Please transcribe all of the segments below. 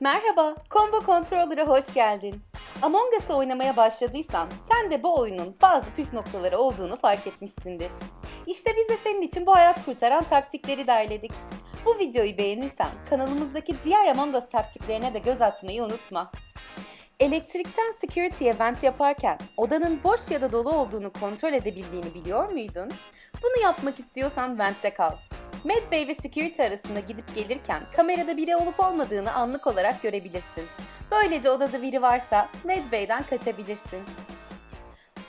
Merhaba, Combo Controller'a hoş geldin. Among Us'ı oynamaya başladıysan sen de bu oyunun bazı püf noktaları olduğunu fark etmişsindir. İşte biz de senin için bu hayat kurtaran taktikleri derledik. Bu videoyu beğenirsen kanalımızdaki diğer Among Us taktiklerine de göz atmayı unutma. Elektrikten security event yaparken odanın boş ya da dolu olduğunu kontrol edebildiğini biliyor muydun? Bunu yapmak istiyorsan vent'te kal. Medbay ve security arasında gidip gelirken kamerada biri olup olmadığını anlık olarak görebilirsin. Böylece odada biri varsa Medbay'den kaçabilirsin.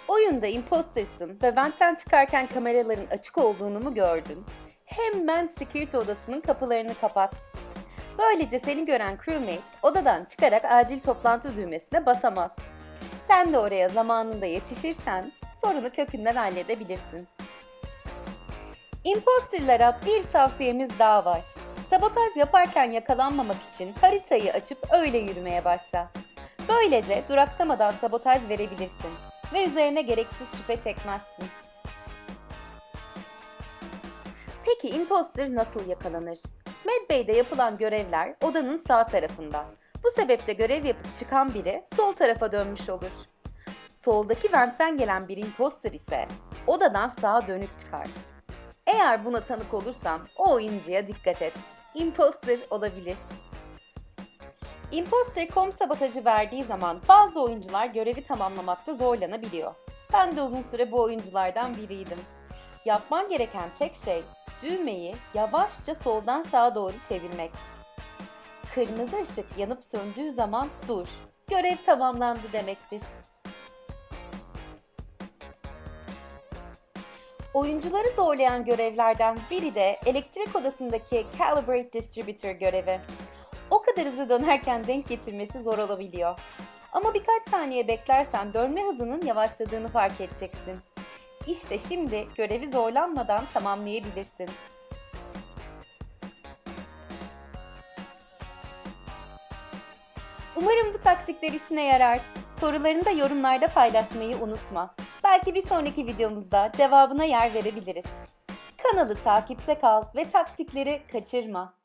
Oyunda impostersın ve ventten çıkarken kameraların açık olduğunu mu gördün? Hemen security odasının kapılarını kapat. Böylece seni gören crewmate odadan çıkarak acil toplantı düğmesine basamaz. Sen de oraya zamanında yetişirsen sorunu kökünden halledebilirsin. Imposterlara bir tavsiyemiz daha var. Sabotaj yaparken yakalanmamak için haritayı açıp öyle yürümeye başla. Böylece duraksamadan sabotaj verebilirsin ve üzerine gereksiz şüphe çekmezsin. Peki imposter nasıl yakalanır? Medbay'de yapılan görevler odanın sağ tarafında. Bu sebeple görev yapıp çıkan biri sol tarafa dönmüş olur. Soldaki ventten gelen bir imposter ise odadan sağa dönük çıkar. Eğer buna tanık olursan o oyuncuya dikkat et. Imposter olabilir. Imposter kom sabotajı verdiği zaman bazı oyuncular görevi tamamlamakta zorlanabiliyor. Ben de uzun süre bu oyunculardan biriydim. Yapman gereken tek şey düğmeyi yavaşça soldan sağa doğru çevirmek. Kırmızı ışık yanıp söndüğü zaman dur. Görev tamamlandı demektir. Oyuncuları zorlayan görevlerden biri de elektrik odasındaki Calibrate Distributor görevi. O kadar hızlı dönerken denk getirmesi zor olabiliyor. Ama birkaç saniye beklersen dönme hızının yavaşladığını fark edeceksin. İşte şimdi görevi zorlanmadan tamamlayabilirsin. Umarım bu taktikler işine yarar. Sorularını da yorumlarda paylaşmayı unutma. Belki bir sonraki videomuzda cevabına yer verebiliriz. Kanalı takipte kal ve taktikleri kaçırma.